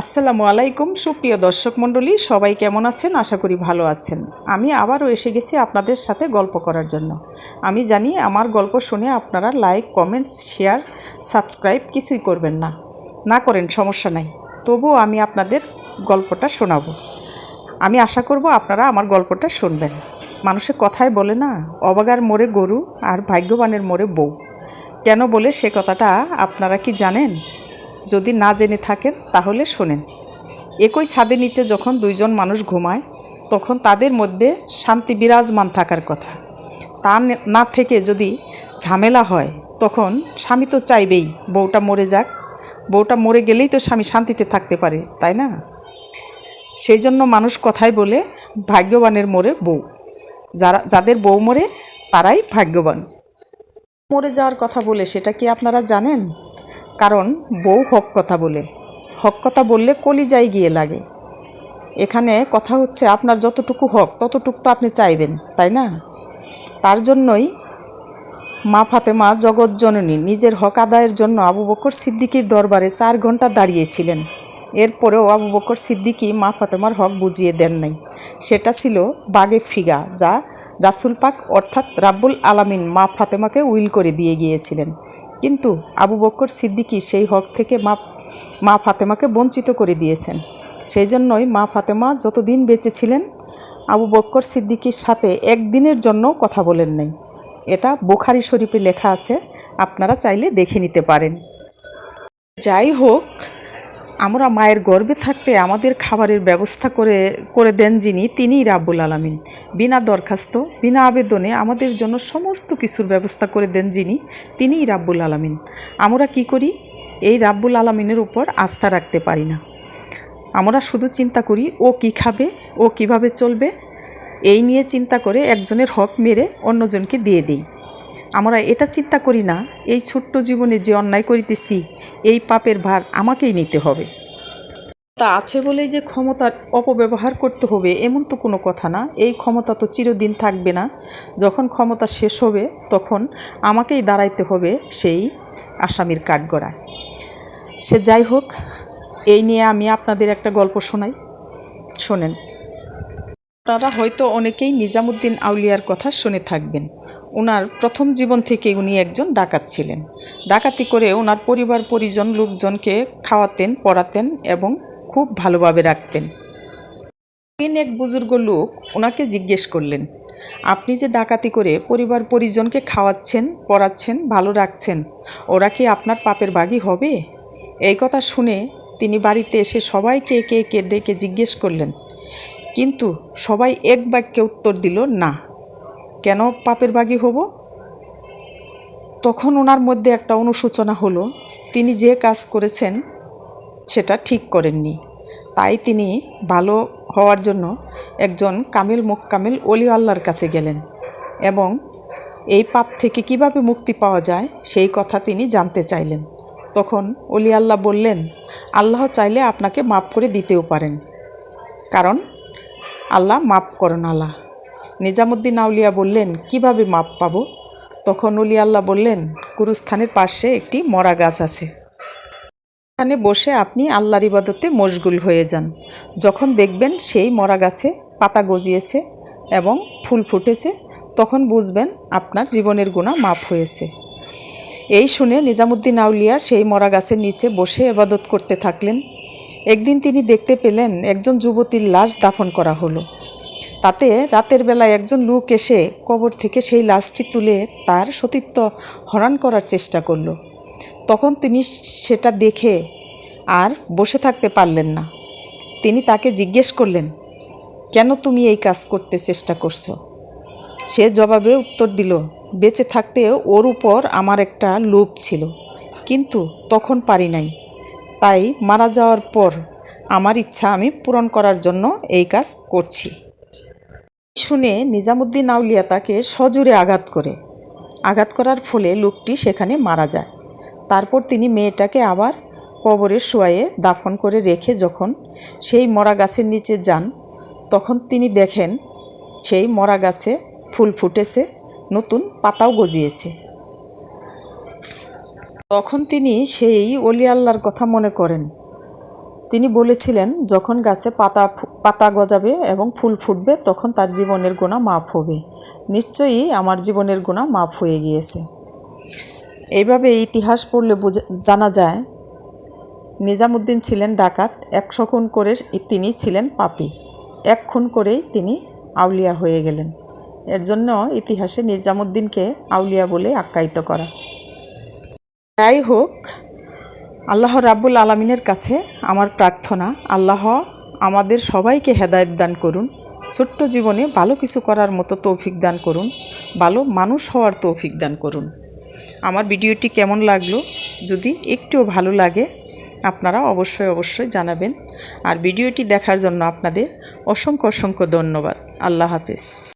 আসসালামু আলাইকুম, সুপ্রিয় দর্শক মণ্ডলী, সবাই কেমন আছেন? আশা করি ভালো আছেন। আমি আবারও এসে গেছি আপনাদের সাথে গল্প করার জন্য। আমি জানি আমার গল্প শুনে আপনারা লাইক, কমেন্ট, শেয়ার, সাবস্ক্রাইব কিছুই করবেন না। না করেন, সমস্যা নাই। তবুও আমি আপনাদের গল্পটা শোনাবো। আমি আশা করব আপনারা আমার গল্পটা শুনবেন। মানুষের কথায় বলে না, অবাগার মোড়ে গরু আর ভাগ্যবানের মোড়ে বউ। কেন বলে সে কথাটা আপনারা কি জানেন? যদি না জেনে থাকেন, তাহলে শোনেন। একই ছাদের নিচে যখন দুইজন মানুষ ঘুমায়, তখন তাদের মধ্যে শান্তি বিরাজমান থাকার কথা। তা না থেকে যদি ঝামেলা হয়, তখন স্বামী তো চাইবেই, বউটা মরে যাক। বউটা মরে গেলেই তো স্বামী শান্তিতে থাকতে পারে, তাই না? সেই জন্য মানুষ কথাই বলে, ভাগ্যবানের মোড়ে বউ। যারা, যাদের বউ মরে, তারাই ভাগ্যবান। মরে যাওয়ার কথা বলে, সেটা কি আপনারা জানেন? কারণ বউ হক কথা বলে। হক কথা বললে কলিজায় গিয়ে লাগে। এখানে কথা হচ্ছে আপনার যতটুকু হক, ততটুকু তো আপনি চাইবেন, তাই না? তার জন্যই মা ফাতেমা জগৎ জননী নিজের হক আদায়ের জন্য আবু বকর সিদ্দিকির দরবারে চার ঘণ্টা দাঁড়িয়েছিলেন। এরপরেও আবু বকর সিদ্দিকি মা ফাতেমার হক বুঝিয়ে দেন নাই। সেটা ছিল বাগে ফিগা, যা রাসুল পাক অর্থাৎ রাব্বুল আলামিন মা ফাতেমাকে উইল করে দিয়ে গিয়েছিলেন। কিন্তু আবু বক্কর সিদ্দিকি সেই হক থেকে মা মা ফাতেমাকে বঞ্চিত করে দিয়েছেন। সেই জন্যই মা ফাতেমা যতদিন বেঁচে ছিলেন, আবু বক্কর সিদ্দিকির সাথে একদিনের জন্য কথা বলেন নাই। এটা বোখারি শরীফে লেখা আছে, আপনারা চাইলে দেখে নিতে পারেন। যাই হোক আমরা মায়ের গর্বে থাকতে আমাদের খাবারের ব্যবস্থা করে করে দেন যিনি, তিনিই রাব্বুল আলামিন। বিনা দরখাস্ত, বিনা আবেদনে আমাদের জন্য সমস্ত কিছুর ব্যবস্থা করে দেন যিনি, তিনিই রাব্বুল আলামিন। আমরা কি করি? এই রাব্বুল আলামিনের উপর আস্থা রাখতে পারি না। আমরা শুধু চিন্তা করি, ও কি খাবে, ও কীভাবে চলবে? এই নিয়ে চিন্তা করে একজনের হক মেরে অন্যজনকে দিয়ে দিই। আমরা এটা চিন্তা করি না, এই ছোট্ট জীবনে যে অন্যায় করিতেছি, এই পাপের ভার আমাকেই নিতে হবে। তা আছে বলেই যে ক্ষমতার অপব্যবহার করতে হবে, এমন তো কোনো কথা না। এই ক্ষমতা তো চিরদিন থাকবে না। যখন ক্ষমতা শেষ হবে, তখন আমাকেই দাঁড়াইতে হবে সেই আসামির কাঠগড়ায়। সে যাই হোক, এই নিয়ে আমি আপনাদের একটা গল্প শোনাই। শোনেন। আপনারা হয়তো অনেকেই নিজামুদ্দিন আউলিয়ার কথা শুনে থাকবেন। ওনার প্রথম জীবন থেকে উনি একজন ডাকাত ছিলেন। ডাকাতি করে ওনার পরিবার, পরিজন, লোকজনকে খাওয়াতেন, পড়াতেন এবং খুব ভালোভাবে রাখতেন। তিন এক বুজুর্গ লোক ওনাকে জিজ্ঞেস করলেন, আপনি যে ডাকাতি করে পরিবার, পরিজনকে খাওয়াচ্ছেন, পড়াচ্ছেন, ভালো রাখছেন, ওরা কি আপনার পাপের বাগি হবে? এই কথা শুনে তিনি বাড়িতে এসে সবাইকে একে একে ডেকে জিজ্ঞেস করলেন, কিন্তু সবাই এক বাক্যে উত্তর দিল, না। কেন পাপের বাগি হব? তখন ওনার মধ্যে একটা অনুশোচনা হলো। তিনি যে কাজ করেছেন, সেটা ঠিক করেননি। তাই তিনি ভালো হওয়ার জন্য একজন কামিল মোক্কামিল অলি আল্লাহর কাছে গেলেন এবং এই পাপ থেকে কীভাবে মুক্তি পাওয়া যায়, সেই কথা তিনি জানতে চাইলেন। তখন অলি আল্লাহ বললেন, আল্লাহ চাইলে আপনাকে মাফ করে দিতেও পারেন। কারণ আল্লাহ মাপ করেন আল্লাহ। নিজামুদ্দিন আউলিয়া বললেন, কীভাবে মাপ পাব? তখন অলি আল্লাহ বললেন, গুরুস্থানের পাশে একটি মরা গাছ আছে। এখানে বসে আপনি আল্লাহর ইবাদতে মশগুল হয়ে যান। যখন দেখবেন সেই মরা গাছে পাতা গজিয়েছে এবং ফুল ফুটেছে, তখন বুঝবেন আপনার জীবনের গুণা মাপ হয়েছে। এই শুনে নিজামুদ্দিন আউলিয়া সেই মরা গাছের নিচে বসে এবাদত করতে থাকলেন। একদিন তিনি দেখতে পেলেন, একজন যুবতীর লাশ দাফন করা হলো। তাতে রাতের বেলায় একজন লোক এসে কবর থেকে সেই লাশটি তুলে তার সতীত্ব হরণ করার চেষ্টা করল। তখন তিনি সেটা দেখে আর বসে থাকতে পারলেন না। তিনি তাকে জিজ্ঞেস করলেন, কেন তুমি এই কাজ করতে চেষ্টা করছ? সে জবাবে উত্তর দিল, বেঁচে থাকতে ওর উপর আমার একটা লোভ ছিল, কিন্তু তখন পারি নাই। তাই মারা যাওয়ার পর আমার ইচ্ছা আমি পূরণ করার জন্য এই কাজ করছি। শুনে নিজামুদ্দিন আউলিয়া তাকে সজোরে আঘাত করে। আঘাত করার ফলে লোকটি সেখানে মারা যায়। তারপর তিনি মেয়েটাকে আবার কবরে শোয়ায়ে দাফন করে রেখে যখন সেই মরা গাছের নিচে যান, তখন তিনি দেখেন সেই মরা গাছে ফুল ফুটেছে, নতুন পাতাও গজিয়েছে। তখন তিনি সেই অলি কথা মনে করেন। তিনি বলেছিলেন, যখন গাছে পাতা পাতা গজাবে এবং ফুল ফুটবে, তখন তার জীবনের গোনা মাফ হবে। নিশ্চয়ই আমার জীবনের গোনা মাফ হয়ে গিয়েছে। এইভাবে ইতিহাস পড়লে বোঝা, জানা যায়, নিজামুদ্দিন ছিলেন ডাকাত একশো খুন করে তিনি ছিলেন পাপী। এক খুন করেই তিনি আউলিয়া হয়ে গেলেন। এর জন্য ইতিহাসে নিজামুদ্দিনকে আউলিয়া বলে আখ্যায়িত করা। যাই হোক আল্লাহ রাব্বুল আলমিনের কাছে আমার প্রার্থনা, আল্লাহ আমাদের সবাইকে হেদায়ত দান করুন, ছোট্ট জীবনে ভালো কিছু করার মতো তৌফিক দান করুন, ভালো মানুষ হওয়ার তৌফিক দান করুন। আমার ভিডিওটি কেমন লাগল, যদি একটুও ভালো লাগে, আপনারা অবশ্যই অবশ্যই জানাবেন। আর ভিডিওটি দেখার জন্য আপনাদের অসংখ্য অসংখ্য ধন্যবাদ। আল্লাহ হাফেজ।